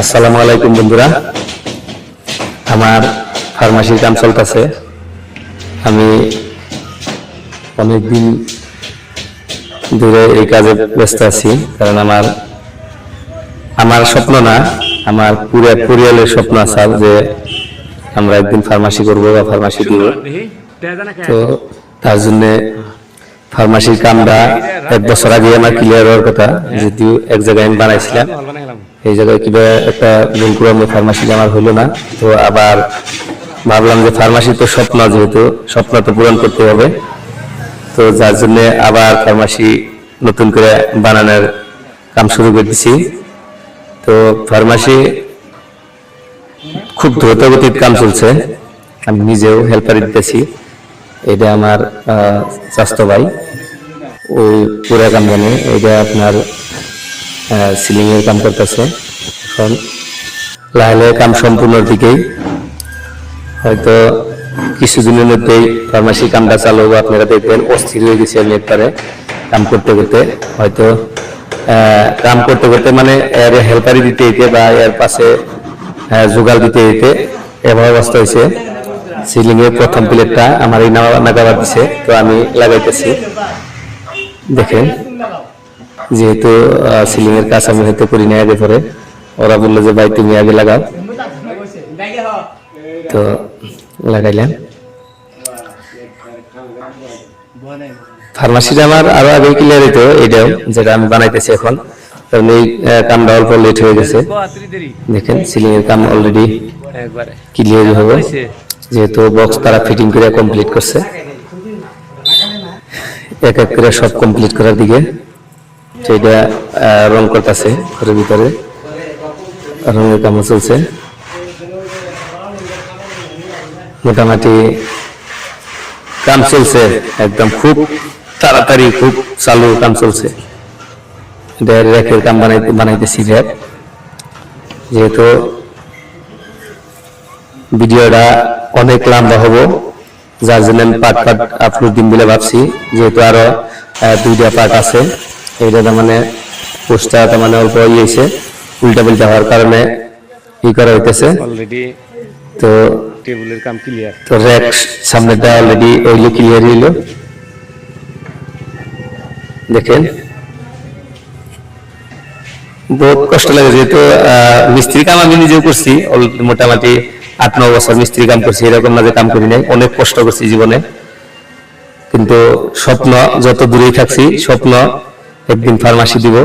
আসসালামু আলাইকুম, বন্ধুরা। আমার ফার্মাসির কাম চলতেছে। আমি অনেকদিন ধরে এই কাজে ব্যস্ত আছি, কারণ আমার আমার স্বপ্ন না, আমার পুরো পরিয়ালের স্বপ্ন আছে যে আমরা একদিন ফার্মাসি করব বা ফার্মাসি দিব। তো তার জন্য ফার্মাসির কামটা এক বছর আগে আমার ক্লিয়ার হওয়ার কথা যেহেতু এক জায়গায় আমি বানাইছিলাম। এই জায়গায় কিবা একটা ভুল করে আমি ফার্মাসি আমার হলো না। তো আবার ভাবলাম যে ফার্মাসি তো স্বপ্ন যেহেতু, স্বপ্ন তো পূরণ করতে হবে। তো যার জন্য আবার ফার্মাসি নতুন করে বানানোর কাম শুরু করে দিছি। তো ফার্মাসি খুব দ্রুত গতির কাম চলছে। আমি নিজেও হেল্পার দিতেছি। এটা আমার স্বাস্থ্য ভাই। ওই পুরা কাম জানে এটা আপনার সিলিং এর কাম করতেছে। এখন লাহে কাম সম্পূর্ণর দিকেই। হয়তো কিছুদিনের মধ্যেই ফার্মাসি কামটা চালু আপনারা দেখবেন অস্থির হয়ে গেছে আমি একবারে কাম করতে করতে। হয়তো কাম করতে করতে মানে এর হেল্পারি দিতে দিতে বা এর পাশে জোগাড় দিতে দিতে এমন অবস্থা হয়েছে। সিলিং এর প্রথম প্লেটটা আমার এই নাগাবার দিছে তো আমি লাগাইতেছি। দেখেন যেহেতু সিলিং এর কাজ আমি হয়তো করি না আগে পরে ওরা বলল যে ভাই তুমি আগে লাগাও। তো লাগাইলাম। ফার্মাসিটা আমার আরও আগে ক্লিয়ার হইতো এটাও যেটা আমি বানাইতেছি এখন। কারণ এই কামটা অল্প লেট হয়ে গেছে। দেখেন সিলিং এর কাম অলরেডি ক্লিয়ার হবে। যেহেতু বক্স তারা ফিটিং করে কমপ্লিট করছে। এক এক করে সব কমপ্লিট করার দিকে সেটা রং করতেছে ঘরের ভিতরে। রঙের কামও চলছে। মোটামুটি কাম চলছে, একদম খুব তাড়াতাড়ি, খুব চালু কাম চলছে। র্যাকের কাম বানাইতে বানাইতেছি র্যাক। যেহেতু ভিডিওটা অনেক লম্বা হব যার জন্য আমি পার্ট পার্ট আপলোড দিন বলে ভাবছি। যেহেতু আরও দুইটা পার্ট আছে এইটা তার মানে পোস্টটা তার মানে অল্প ইয়েছে উল্টা পাল্টা হওয়ার কারণে ই করা হইতেছে। তো টেবিলের কাম ক্লিয়ার তো র্যাক সামনেটা অলরেডি ওইলো ক্লিয়ার হইল। দেখেন। বহুত কষ্ট লাগে যেহেতু মিস্ত্রি কাম আমি নিজেও করছি মোটামুটি আট ন বছর মিস্ত্রি কাম করছি, এরকম না যে কাম করি নাই। অনেক কষ্ট করছি জীবনে। কিন্তু স্বপ্ন, যত দূরেই থাকছি, স্বপ্ন একদিন ফার্মাসি দিব।